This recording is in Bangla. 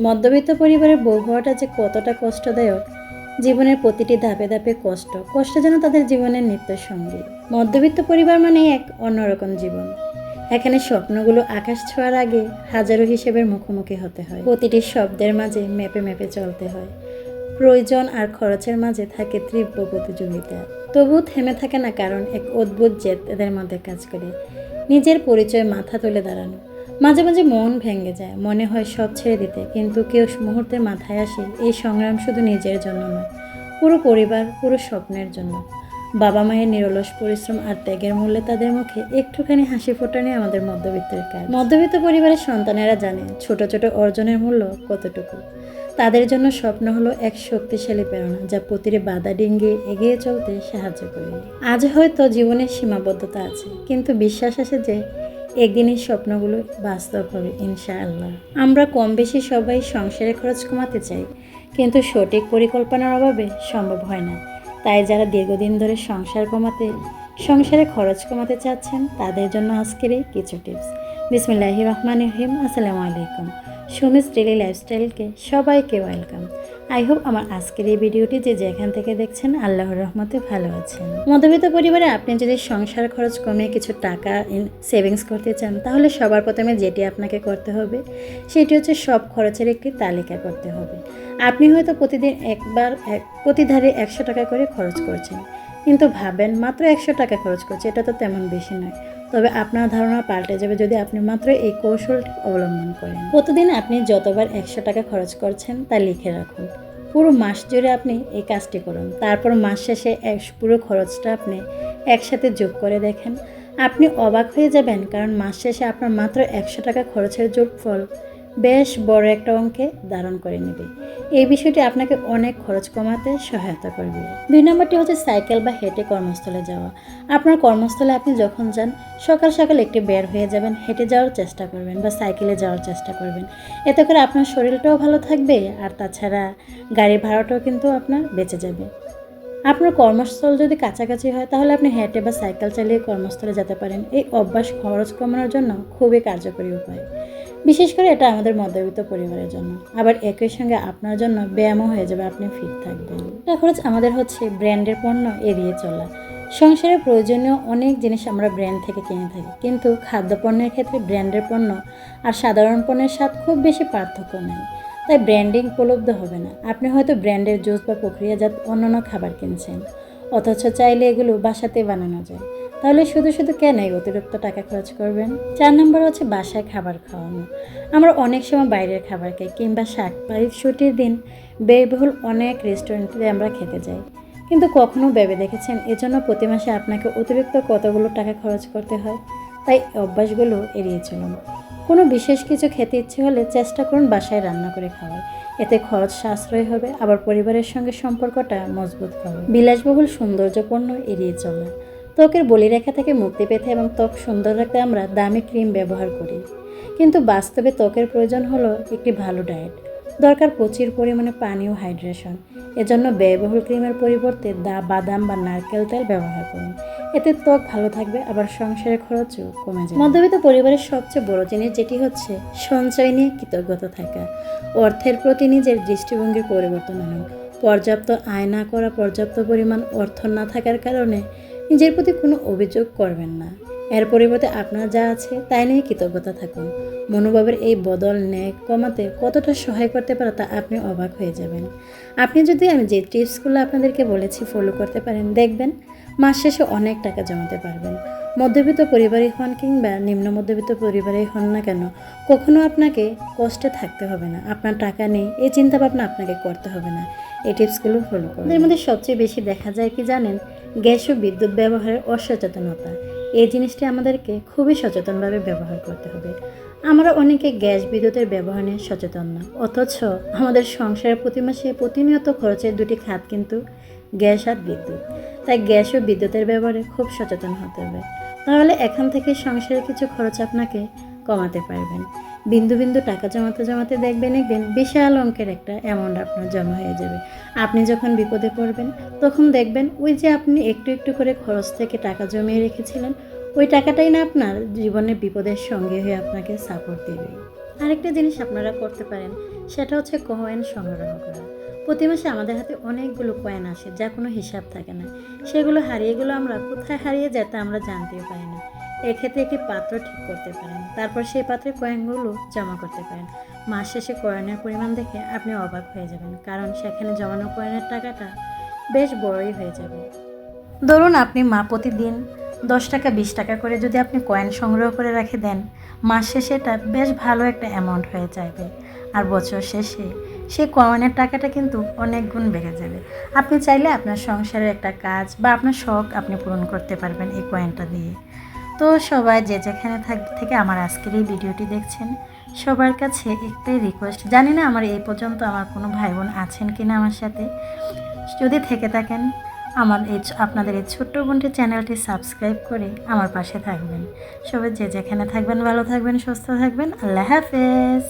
মধ্যবিত্ত পরিবারের বউ হওয়াটা যে কতটা কষ্টদায়ক, জীবনের প্রতিটি ধাপে ধাপে কষ্ট। কষ্ট যেন তাদের জীবনের নিত্য সঙ্গী মধ্যবিত্ত পরিবার মানে এক অন্যরকম জীবন। এখানে স্বপ্নগুলো আকাশ ছোঁয়ার আগে হাজারো হিসেবের মুখোমুখি হতে হয়। প্রতিটি শব্দের মাঝে মেপে মেপে চলতে হয়। প্রয়োজন আর খরচের মাঝে থাকে তীব্র প্রতিযোগিতা। তবুও থেমে থাকে না কারণ এক অদ্ভুত জেদ এদের মধ্যে কাজ করে। নিজের পরিচয় মাথা তুলে দাঁড়ানো। মাঝে মাঝে মন ভেঙে যায়, মনে হয় সব ছেড়ে দিতে। কিন্তু কেউ মুহূর্তে মাথায় আসে, এই সংগ্রাম শুধু নিজের জন্য নয়, পুরো পরিবার, পুরো স্বপ্নের জন্য। বাবা মায়ের নিরলস পরিশ্রম আর ত্যাগের মূল্যে তাদের মুখে একটুখানি হাসি ফোটানি আমাদের মধ্যবিত্তের কাজ। মধ্যবিত্ত পরিবারের সন্তানেরা জানে, ছোট ছোট অর্জনের মূল্য কতটুকু। তাদের জন্য স্বপ্ন হলো এক শক্তিশালী প্রেরণা, যা প্রতিটি বাধা ডিঙ্গিয়ে এগিয়ে চলতে সাহায্য করে। আজ হয়তো জীবনের সীমাবদ্ধতা আছে, কিন্তু বিশ্বাস আছে যে একদিন এই স্বপ্নগুলো বাস্তব হবে, ইনশাআল্লাহ। আমরা কম বেশি সবাই সংসারে খরচ কমাতে চাই, কিন্তু সঠিক পরিকল্পনার অভাবে সম্ভব হয় না। তাই যারা দীর্ঘদিন ধরে সংসার কমাতে, সংসারে খরচ কমাতে চাচ্ছেন, তাদের জন্য আজকের এই কিছু টিপস। বিসমিল্লাহি রহমান রহিম। আসসালামু আলাইকুম। সুমিস ডেলি লাইফস্টাইলকে সবাইকে ওয়েলকাম। আই হোপ আমার আজকের এই ভিডিওটি যে যেখান থেকে দেখছেন আল্লাহর রহমতে ভালো আছেন। মধ্যবিত্ত পরিবারে আপনি যদি সংসার খরচ কমে কিছু টাকা সেভিংস করতে চান, তাহলে সবার প্রথমে যেটি আপনাকে করতে হবে, সেটি হচ্ছে সব খরচের একটি তালিকা করতে হবে। আপনি হয়তো প্রতিদিন একবার এক, প্রতিধারে একশো টাকা করে খরচ করছেন, কিন্তু ভাবেন মাত্র একশো টাকা খরচ করছে, এটা তো তেমন বেশি নয়। তবে আপনার ধারণা পাল্টে যাবে যদি আপনি মাত্র এই কৌশলটি অবলম্বন করেন। প্রতিদিন আপনি যতবার একশো টাকা খরচ করছেন তা লিখে রাখুন। পুরো মাস জুড়ে আপনি এই কাজটি করুন। তারপর মাস শেষে এক পুরো খরচটা আপনি একসাথে যোগ করে দেখেন। আপনি অবাক হয়ে যাবেন কারণ মাস শেষে আপনার মাত্র একশো টাকা খরচের যোগফল বেশ বড় একটা অঙ্কে ধারণ করে নেবে। এই বিষয়টি আপনাকে অনেক খরচ কমাতে সহায়তা করবে। দুই নম্বরটি হচ্ছে সাইকেল বা হেঁটে কর্মস্থলে যাওয়া। আপনার কর্মস্থলে আপনি যখন যান, সকাল সকাল একটু বের হয়ে যাবেন, হেঁটে যাওয়ার চেষ্টা করবেন বা সাইকেলে যাওয়ার চেষ্টা করবেন। এতে করে আপনার শরীরটাও ভালো থাকবে আর তাছাড়া গাড়ি ভাড়াটাও কিন্তু আপনার বেঁচে যাবে। আপনার কর্মস্থল যদি কাছাকাছি হয়, তাহলে আপনি হেঁটে বা সাইকেল চালিয়ে কর্মস্থলে যেতে পারেন। এই অভ্যাস খরচ কমানোর জন্য খুবই কার্যকরী উপায়। বিশেষ করে এটা আমাদের মধ্যবিত্ত পরিবারের জন্য। আবার একই সঙ্গে আপনার জন্য ব্যায়ামও হয়ে যাবে, আপনি ফিট থাকবেন। এটা খরচ আমাদের হচ্ছে ব্র্যান্ডের পণ্য এড়িয়ে চলা। সংসারে প্রয়োজনীয় অনেক জিনিস আমরা ব্র্যান্ড থেকে কিনে থাকি। কিন্তু খাদ্যপণ্যের ক্ষেত্রে ব্র্যান্ডের পণ্য আর সাধারণ পণ্যের স্বাদ খুব বেশি পার্থক্য নেই। তাই ব্র্যান্ডিং উপলব্ধ হবে না। আপনি হয়তো ব্র্যান্ডের জুস বা প্রক্রিয়াজাত অন্যান্য খাবার কিনছেন, অথচ চাইলে এগুলো বাসাতে বানানো যায়। তাহলে শুধু শুধু কেন এই অতিরিক্ত টাকা খরচ করবেন? চার নম্বর হচ্ছে বাসায় খাবার খাওয়ানো। আমরা অনেক সময় বাইরের খাবার খাই কিংবা শাক পাই। ছুটির দিন ব্যয়বহুল অনেক রেস্টুরেন্টে আমরা খেতে যাই। কিন্তু কখনো ভেবে দেখেছেন এজন্য প্রতি মাসে আপনাকে অতিরিক্ত কতগুলো টাকা খরচ করতে হয়? তাই অভ্যাসগুলো এড়িয়ে চলুন। কোনো বিশেষ কিছু খেতে ইচ্ছে হলে চেষ্টা করুন বাসায় রান্না করে খাওয়ার। এতে খরচ সাশ্রয় হবে, আবার পরিবারের সঙ্গে সম্পর্কটা মজবুত হবে। বিলাসবহুল, সৌন্দর্যপূর্ণ এড়িয়ে চলা ত্বকের বলিরেখা থেকে মুক্তি পেতে এবং ত্বক সুন্দর রাখতে আমরা দামি ক্রিম ব্যবহার করি। কিন্তু বাস্তবে ত্বকের প্রয়োজন হলো একটি ভালো ডায়েট। দরকার প্রচুর পরিমাণে পানি ও হাইড্রেশন। এজন্য ব্যয়বহুল ক্রিমের পরিবর্তে দা, বাদাম বা নারকেল তেল ব্যবহার করুন। এতে ত্বক ভালো থাকবে, আবার সংসারের খরচও কমে যাবে। মধ্যবিত্ত পরিবারের সবচেয়ে বড় জিনিস যেটি হচ্ছে সঞ্চয় নিয়ে কৃতজ্ঞতা থাকা। অর্থের প্রতি নিজের দৃষ্টিভঙ্গির পরিবর্তন আনুন। পর্যাপ্ত আয় না করা, পর্যাপ্ত পরিমাণ অর্থ না থাকার কারণে নিজের প্রতি কোনো অভিযোগ করবেন না। এর পরিবর্তে আপনার যা আছে তাই নিয়ে কৃতজ্ঞতা থাকুন। মনোভাবের এই বদল ন্যায় কমাতে কতটা সহায় করতে পারে তা আপনি অবাক হয়ে যাবেন। আপনি যদি আমি যে টিপসগুলো আপনাদেরকে বলেছি ফলো করতে পারেন, দেখবেন মাস শেষে অনেক টাকা জমাতে পারবেন। মধ্যবিত্ত পরিবারই হন কিংবা নিম্ন মধ্যবিত্ত পরিবারেই হন না কেন, কখনো আপনাকে কষ্টে থাকতে হবে না। আপনার টাকা নেই, এই চিন্তা ভাবনা আপনাকে করতে হবে না। এই টিপসগুলো ফলো করুন। এর মধ্যে সবচেয়ে বেশি দেখা যায় কি জানেন? গ্যাস ও বিদ্যুৎ ব্যবহারের অসচেতনতা। এই জিনিসটি আমাদেরকে খুবই সচেতনভাবে ব্যবহার করতে হবে। আমরা অনেকে গ্যাস বিদ্যুতের ব্যবহার নিয়ে সচেতন না। অথচ আমাদের সংসারের প্রতি মাসে প্রতিনিয়ত খরচের দুটি খাত কিন্তু গ্যাস আর বিদ্যুৎ। তাই গ্যাস ও বিদ্যুতের ব্যবহারে খুব সচেতন হতে হবে। তাহলে এখান থেকে সংসারের কিছু খরচ আপনাকে কমাতে পারবেন। বিন্দু বিন্দু টাকা জমাতে জমাতে দেখবেন দেখবেন বিশাল অঙ্কের একটা অ্যামাউন্ট আপনার জমা হয়ে যাবে। আপনি যখন বিপদে পড়বেন, তখন দেখবেন ওই যে আপনি একটু একটু করে খরচ থেকে টাকা জমিয়ে রেখেছিলেন, ওই টাকাটাই না আপনার জীবনে বিপদের সঙ্গে হয়ে আপনাকে সাপোর্ট দেবে। আরেকটা জিনিস আপনারা করতে পারেন, সেটা হচ্ছে কয়েন সংগ্রহ করা। প্রতি মাসে আমাদের হাতে অনেকগুলো কয়েন আসে, যা কোনো হিসাব থাকে না। সেগুলো হারিয়ে গেলে আমরা কোথায় হারিয়ে যায় তা আমরা জানতেও পারি না। এক্ষেত্রে একটি পাত্র ঠিক করতে পারেন। তারপর সেই পাত্রে কয়েনগুলো জমা করতে পারেন। মাস শেষে কয়েনের পরিমাণ দেখে আপনি অবাক হয়ে যাবেন, কারণ সেখানে জমানো কয়েনের টাকাটা বেশ বড়ই হয়ে যাবে। ধরুন আপনি মা প্রতিদিন দশ টাকা, বিশ টাকা করে যদি আপনি কয়েন সংগ্রহ করে রেখে দেন, মাস শেষে এটা বেশ ভালো একটা অ্যামাউন্ট হয়ে যাবে। আর বছর শেষে সেই কয়েনের টাকাটা কিন্তু অনেক গুণ বেড়ে যাবে। আপনি চাইলে আপনার সংসারের একটা কাজ বা আপনার শখ আপনি পূরণ করতে পারবেন এই কয়েনটা দিয়ে। তো সবাই যে যেখানে থাক, থেকে আমার আজকের এই ভিডিওটি দেখছেন, সবার কাছে একটাই রিকোয়েস্ট জানি না আমার এই পর্যন্ত আমার কোনো ভাই বোন আছেন কি না আমার সাথে। যদি থেকে থাকেন, আমার এই আপনাদের এই ছোট্ট বোনটির চ্যানেলটি সাবস্ক্রাইব করে আমার পাশে থাকবেন। সবাই যে যেখানে থাকবেন, ভালো থাকবেন, সুস্থ থাকবেন, আল্লাহ হাফেজ।